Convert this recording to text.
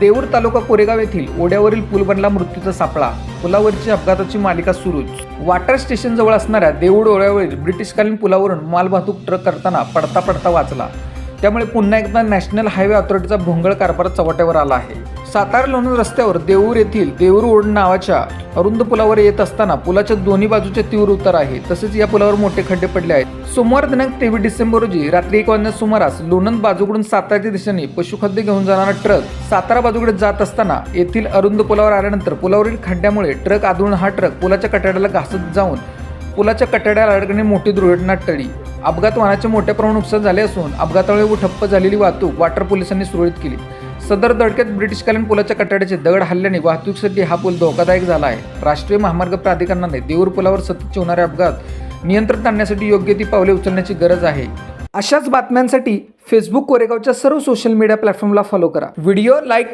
देऊर तालुका कोरेगाव येथील ओढ्यावरील पूल बनला मृत्यूचा सापळा. पुलावरची अपघाताची मालिका सुरूच. वाटर स्टेशन जवळ असणाऱ्या देऊळ ओढ्यावरील ब्रिटिशकालीन पुलावरून मालवाहतूक ट्रक करताना पडता पडता वाचला. त्यामुळे पुन्हा एकदा नॅशनल हायवे ऑथॉरिटीचा भोंगळ कारभार चव्हाट्यावर आला आहे. सातारा लोणंद रस्त्यावर देऊर येथील देऊर ओढ नावाच्या अरुंद पुलावर येत असताना पुलाच्या दोन्ही बाजूचे तीव्र उतार आहे. तसेच या पुलावर मोठे खड्डे पडले आहेत. सोमवार दिनांक तेवीस डिसेंबर रोजी रात्री एक वाजण्या सुमारास लोणंद बाजूकडून साताराच्या दिशेने पशुखाद्य घेऊन जाणारा ट्रक सातारा बाजूकडे जात असताना येथील अरुंद पुलावर आल्यानंतर पुलावरील खड्ड्यामुळे ट्रक आदळून हा ट्रक पुलाच्या कठाड्याला घासत जाऊन पुलाच्या कठाड्याला अडकणे मोठी दुर्घटना टळली. अपघात वाहनाचे मोठ्या प्रमाणात नुकसान झाले असून अपघातामुळे ठप्प झालेली वाहतूक वाटर पोलिसांनी सुरळीत केली. सदर धडकेत ब्रिटिशकालीन पुलाच्या कठाड्याचे दगड हल्ल्याने वाहतुकीसाठी हा पूल धोकादायक झाला आहे. राष्ट्रीय महामार्ग प्राधिकरणाने देऊर पुलावर सततचे होणारे अपघात नियंत्रण आणण्यासाठी योग्य ती पावले उचलण्याची गरज आहे. अशाच बातम्यांसाठी फेसबुक कोरेगावच्या सर्व सोशल मीडिया प्लॅटफॉर्मला फॉलो करा. Video like